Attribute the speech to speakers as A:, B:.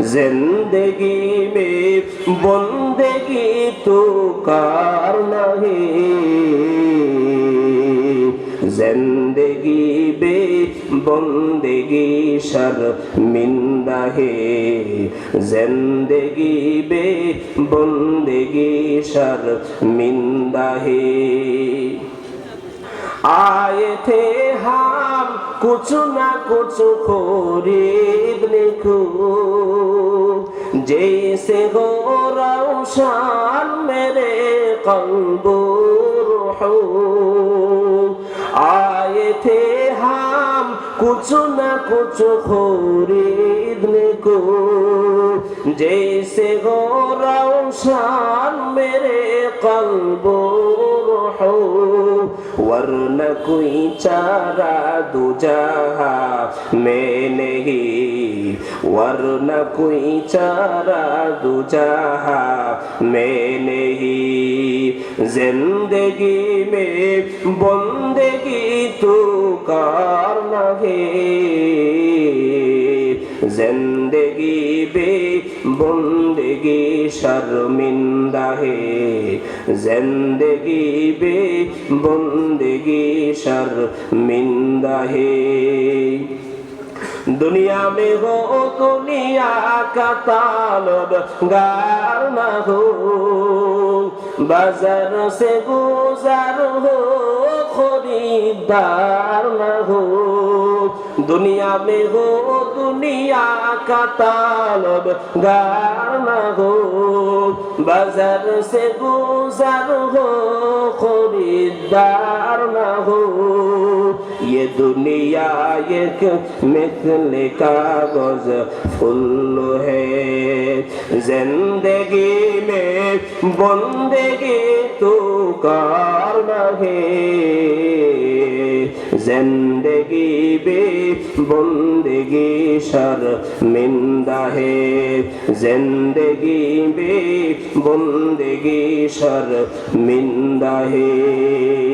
A: जिंदगी में बंदगी तो कार नहीं जिंदगी बे बंदगी शर्मिंदा है जिंदगी बे बंदगी शर्मिंदा है आए थे हम কুছু না কিছু খরিদ লিখু জেসে হো রৌশান মেরে কলবু রুহু আয়ে থে হাম, কুছু না কিছু খরিদ লিখু জেসে হো রৌশান মেরে কলবো ورن کوئی چارہ دوجہا میں نہیں ورن کوئی چارہ دوجہا میں نہیں زندگی میں بندگی تو کار نہ ہے जिंदगी बे बंदगी शर्मिंदा है जिंदगी बे बंदगी शर्मिंदा है दुनिया में हो दुनिया का तालब गार न हो बाजार से गुजार हो खरीदार न हो दुनिया में हो दुनिया का तालब गार न हो बाजार से गुजार हो खरीदार न हो ये दुनिया एक मिथल कागज फुल है जिंदगी में बंदगी तो करना है জিন্দগি বে বন্দগি শর্মিন্দা হে। জিন্দগি বে বন্দগি শর্মিন্দা হে।